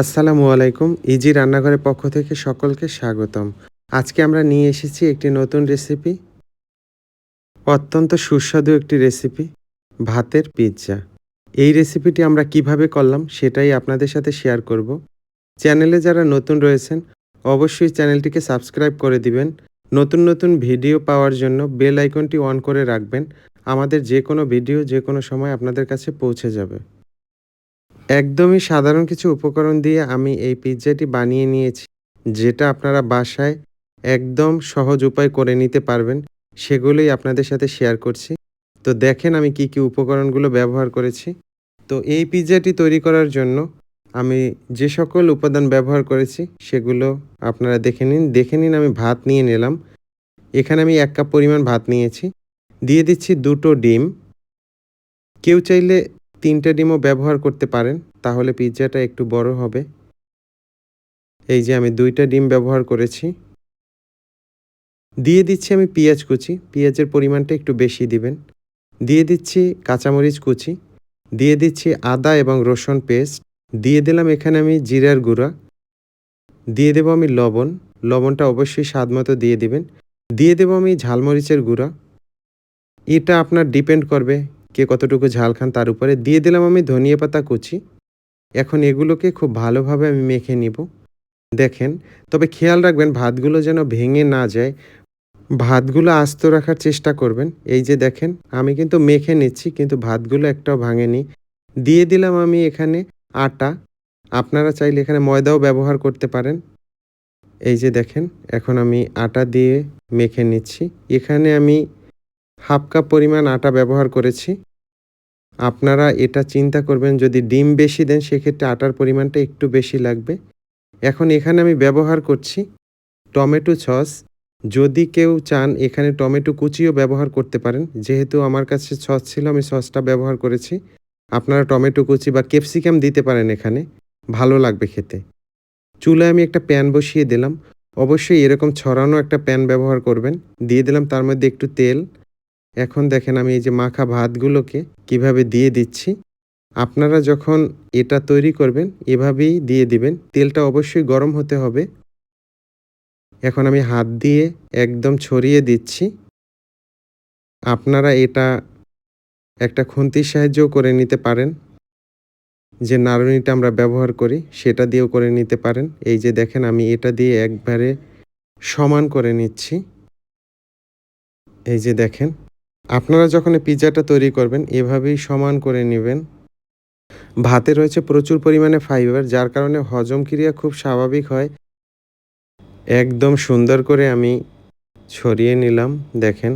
আসসালামু আলাইকুম, ইজি রান্নাঘরের পক্ষ থেকে সকলকে স্বাগতম। আজকে আমরা নিয়ে এসেছি একটি নতুন রেসিপি, অত্যন্ত সুস্বাদু একটি রেসিপি, ভাতের পিৎজা। এই রেসিপিটি আমরা কীভাবে করলাম সেটাই আপনাদের সাথে শেয়ার করব। চ্যানেলে যারা নতুন রয়েছেন, অবশ্যই চ্যানেলটিকে সাবস্ক্রাইব করে দিবেন। নতুন নতুন ভিডিও পাওয়ার জন্য বেল আইকনটি অন করে রাখবেন। আমাদের যে কোনো ভিডিও যে কোনো সময় আপনাদের কাছে পৌঁছে যাবে। একদমই সাধারণ কিছু উপকরণ দিয়ে আমি এই পিৎজাটি বানিয়ে নিয়েছি, যেটা আপনারা বাসায় একদম সহজ উপায় করে নিতে পারবেন। সেগুলোই আপনাদের সাথে শেয়ার করছি। তো দেখেন আমি কি কি উপকরণগুলো ব্যবহার করেছি। তো এই পিৎজাটি তৈরি করার জন্য আমি যে সকল উপাদান ব্যবহার করেছি, সেগুলো আপনারা দেখে নিন। দেখে নিন আমি ভাত নিয়ে নিলাম। এখানে আমি এক কাপ পরিমাণ ভাত নিয়েছি। দিয়ে দিচ্ছি দুটো ডিম। কেউ চাইলে তিনটে ডিমও ব্যবহার করতে পারেন, তাহলে পিৎজাটা একটু বড় হবে। এই যে আমি দুইটা ডিম ব্যবহার করেছি। দিয়ে দিচ্ছি আমি পেঁয়াজ কুচি, পেঁয়াজের পরিমাণটা একটু বেশি দিবেন। দিয়ে দিচ্ছি কাঁচামরিচ কুচি, দিয়ে দিচ্ছি আদা এবং রসুন পেস্ট, দিয়ে দিলাম এখানে আমি জিরার গুঁড়া। দিয়ে দেবো আমি লবণ, লবণটা অবশ্যই স্বাদ মতো দিয়ে দিবেন। দিয়ে দেবো আমি ঝালমরিচের গুঁড়া। এটা আপনার ডিপেন্ড করবে কে কতটুকু ঝাল খান তার উপরে দিয়ে দিলাম আমি ধনিয়া পাতা কুচি। এখন এগুলোকে খুব ভালোভাবে আমি মেখে নিব। দেখেন, তবে খেয়াল রাখবেন ভাতগুলো যেন ভেঙে না যায়। ভাতগুলো আস্ত রাখার চেষ্টা করবেন। এই যে দেখেন, আমি কিন্তু মেখে নিচ্ছি, কিন্তু ভাতগুলো একটাও ভাঙেনি। দিয়ে দিলাম আমি এখানে আটা। আপনারা চাইলে এখানে ময়দাও ব্যবহার করতে পারেন। এই যে দেখেন, এখন আমি আটা দিয়ে মেখে নিচ্ছি। এখানে আমি হাফ কাপ পরিমাণ আটা ব্যবহার করেছি। আপনারা এটা চিন্তা করবেন, যদি ডিম বেশি দেন, সেক্ষেত্রে আটার পরিমাণটা একটু বেশি লাগবে। এখন এখানে আমি ব্যবহার করছি টমেটো সস। যদি কেউ চান, এখানে টমেটো কুচিও ব্যবহার করতে পারেন। যেহেতু আমার কাছে সস ছিল, আমি সসটা ব্যবহার করেছি। আপনারা টমেটো কুচি বা ক্যাপসিকাম দিতে পারেন এখানে। ভালো লাগবে খেতে। চুলায় আমি একটা প্যান বসিয়ে দিলাম। অবশ্যই এরকম ছড়ানো একটা প্যান ব্যবহার করবেন। দিয়ে দিলাম তার মধ্যে একটু তেল। এখন দেখেন আমি এই যে মাখা ভাতগুলোকে কীভাবে দিয়ে দিচ্ছি। আপনারা যখন এটা তৈরি করবেন, এভাবেই দিয়ে দিবেন। তেলটা অবশ্যই গরম হতে হবে। এখন আমি হাত দিয়ে একদম ছড়িয়ে দিচ্ছি। আপনারা এটা একটা খুন্তির সাহায্যও করে নিতে পারেন। যে নাড়ুনিটা আমরা ব্যবহার করি, সেটা দিয়েও করে নিতে পারেন। এই যে দেখেন আমি এটা দিয়ে একবারে সমান করে নিচ্ছি। এই যে দেখেন আপনারা যখন পিৎজাটা তৈরি করবেন, এভাবেই সমান করে নেবেন। ভাতে রয়েছে প্রচুর পরিমাণে ফাইবার, যার কারণে হজম ক্রিয়া খুব স্বাভাবিক হয়। একদম সুন্দর করে আমি ছড়িয়ে নিলাম, দেখেন।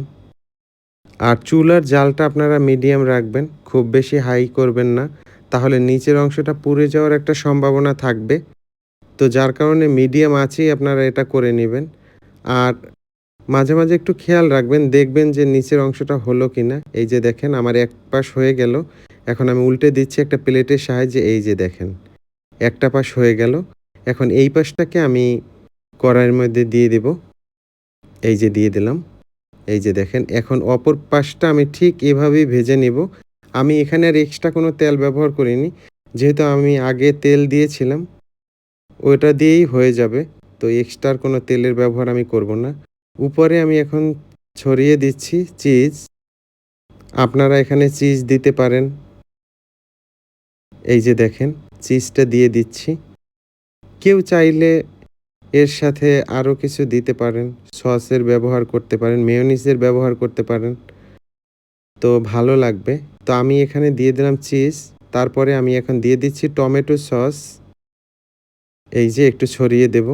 আর চুলার জালটা আপনারা মিডিয়াম রাখবেন, খুব বেশি হাই করবেন না। তাহলে নিচের অংশটা পুড়ে যাওয়ার একটা সম্ভাবনা থাকবে। তো যার কারণে মিডিয়াম আছেই আপনারা এটা করে নেবেন। আর মাঝে মাঝে একটু খেয়াল রাখবেন, দেখবেন যে নিচের অংশটা হলো কি না এই যে দেখেন, আমার এক পাশ হয়ে গেল। এখন আমি উল্টে দিচ্ছি একটা প্লেটের সাহায্যে, এই যে দেখেন, একটা পাশ হয়ে গেল। এখন এই পাশটাকে আমি কড়াইয়ের মধ্যে দিয়ে দেব। এই যে দিয়ে দিলাম। এই যে দেখেন, এখন অপর পাশটা আমি ঠিক এভাবেই ভেজে নিব। আমি এখানে আর এক্সট্রা কোনো তেল ব্যবহার করিনি। যেহেতু আমি আগে তেল দিয়েছিলাম, ওটা দিয়েই হয়ে যাবে। তো এক্সট্রার কোনো তেলের ব্যবহার আমি করব না। উপরে আমি এখন ছড়িয়ে দিচ্ছি চিজ। আপনারা এখানে চিজ দিতে পারেন। এই যে দেখেন, চিজটা দিয়ে দিচ্ছি। কেউ চাইলে এর সাথে আরও কিছু দিতে পারেন। সসের ব্যবহার করতে পারেন মেয়নিসের ব্যবহার করতে পারেন। তো ভালো লাগবে। তো আমি এখানে দিয়ে দিলাম চিজ। তারপরে আমি এখন দিয়ে দিচ্ছি টমেটো সস। এই যে একটু ছড়িয়ে দেব।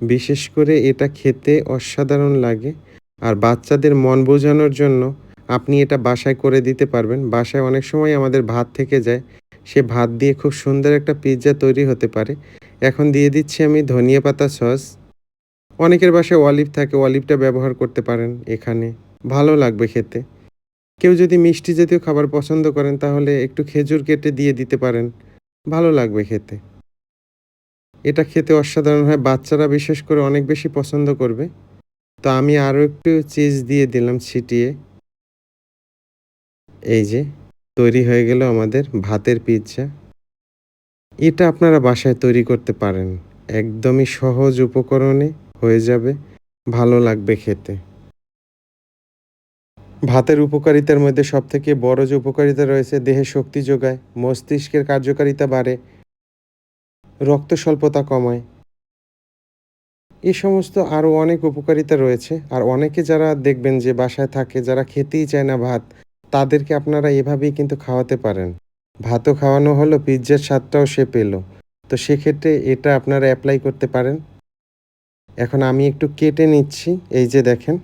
বিশেষ করে এটা খেতে অসাধারণ লাগে। আর বাচ্চাদের মন বোঝানোর জন্য আপনি এটা বাসায় করে দিতে পারবেন। বাসায় অনেক সময় আমাদের ভাত থেকে যায়। সে ভাত দিয়ে খুব সুন্দর একটা পিৎজা তৈরি হতে পারে। এখন দিয়ে দিচ্ছি আমি ধনিয়া পাতা সস। অনেকের বাসায় অলিভ থাকে, অলিভটা ব্যবহার করতে পারেন এখানে। ভালো লাগবে খেতে। কেউ যদি মিষ্টি জাতীয় খাবার পছন্দ করেন তাহলে একটু খেজুর কেটে দিয়ে দিতে পারেন। ভালো লাগবে খেতে। এটা খেতে অসাধারণ হয়। বাচ্চারা বিশেষ করে অনেক বেশি পছন্দ করবে। তো আমি আরও একটু চিজ দিয়ে দিলাম ছিটিয়ে। এই যে, তৈরি হয়ে গেল আমাদের ভাতের পিৎজা এটা আপনারা বাসায় তৈরি করতে পারেন। একদমই সহজ উপকরণে হয়ে যাবে, ভালো লাগবে খেতে। ভাতের উপকারিতার মধ্যে সবথেকে বড় যে উপকারিতা রয়েছে, দেহে শক্তি যোগায়, মস্তিষ্কের কার্যকারিতা বাড়ে রক্ত স্বল্পতা কমায়। এ সমস্ত আরও অনেক উপকারিতা রয়েছে আর অনেকে যারা দেখবেন যে বাসায় থাকে, যারা খেতেই চায় না ভাত, তাদেরকে আপনারা এভাবেই কিন্তু খাওয়াতে পারেন। ভাতও খাওয়ানো হলো, পিৎজার স্বাদটাও সে পেল। তো সেক্ষেত্রে এটা আপনারা অ্যাপ্লাই করতে পারেন। এখন আমি একটু কেটে নিচ্ছি, এই যে দেখেন।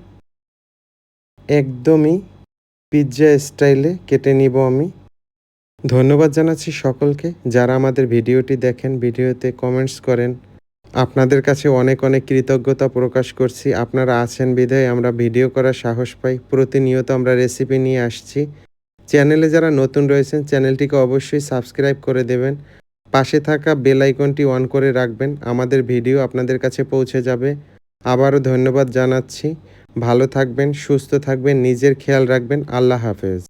একদমই পিৎজা স্টাইলে কেটে নিব আমি। ধন্যবাদ জানাচ্ছি সকলকে যারা আমাদের ভিডিওটি দেখেন, ভিডিওতে কমেন্টস করেন। আপনাদের কাছে অনেক অনেক কৃতজ্ঞতা প্রকাশ করছি। আপনারা আছেন বিধায় আমরা ভিডিও করার সাহস পাই। প্রতিনিয়ত আমরা রেসিপি নিয়ে আসছি। চ্যানেলে যারা নতুন রয়েছেন, চ্যানেলটিকে অবশ্যই সাবস্ক্রাইব করে দেবেন। পাশে থাকা বেল আইকনটি অন করে রাখবেন। আমাদের ভিডিও আপনাদের কাছে পৌঁছে যাবে। আবারও ধন্যবাদ জানাচ্ছি। ভালো থাকবেন, সুস্থ থাকবেন, নিজের খেয়াল রাখবেন। আল্লাহ হাফেজ।